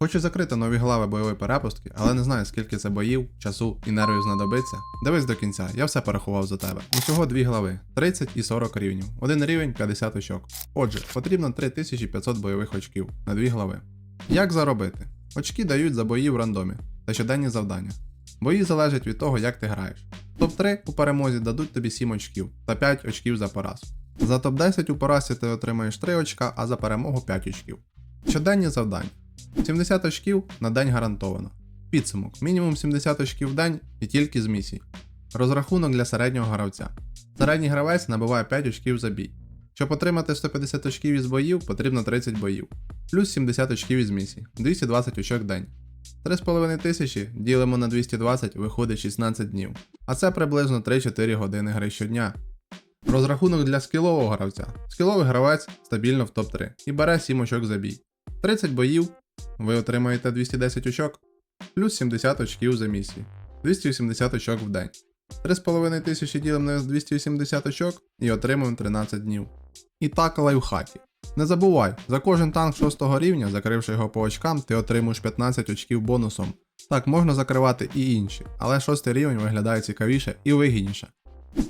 Хочу закрити нові глави бойової перепустки, але не знаю, скільки це боїв, часу і нервів знадобиться. Дивись до кінця, я все порахував за тебе. Усього дві глави 30 і 40 рівнів. Один рівень 50 очок. Отже, потрібно 3500 бойових очків на дві глави. Як заробити? Очки дають за бої в рандомі та щоденні завдання. Бої залежать від того, як ти граєш. Топ-3 у перемозі дадуть тобі 7 очків та 5 очків за поразку. За топ-10 у поразці ти отримаєш 3 очка, а за перемогу 5 очків. Щоденні завдання. 70 очків на день гарантовано. Підсумок. Мінімум 70 очків в день і тільки з місій. Розрахунок для середнього гравця. Середній гравець набиває 5 очків за бій. Щоб отримати 150 очків із боїв, потрібно 30 боїв. Плюс 70 очків із місій. 220 очок в день. 3,5 тисячі ділимо на 220 виходить 16 днів. А це приблизно 3-4 години гри щодня. Розрахунок для скілового гравця. Скіловий гравець стабільно в топ-3 і бере 7 очок за бій. 30 боїв, ви отримаєте 210 очок, плюс 70 очків за місії, 280 очок в день. 3,5 тисячі ділимо на 280 очок і отримуємо 13 днів. І так лайфхаки. Не забувай, за кожен танк 6 рівня, закривши його по очкам, ти отримуєш 15 очків бонусом. Так, можна закривати і інші, але 6 рівень виглядає цікавіше і вигідніше.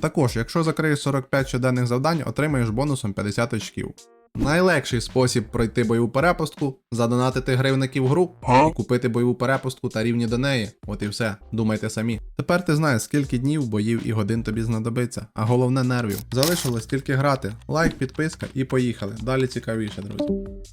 Також, якщо закриєш 45 щоденних завдань, отримаєш бонусом 50 очків. Найлегший спосіб пройти бойову перепустку задонатити гривники в гру і купити бойову перепустку та рівні до неї. От і все, думайте самі. Тепер ти знаєш, скільки днів, боїв і годин тобі знадобиться, а головне нервів. Залишилось тільки грати. Лайк, підписка і поїхали. Далі цікавіше, друзі.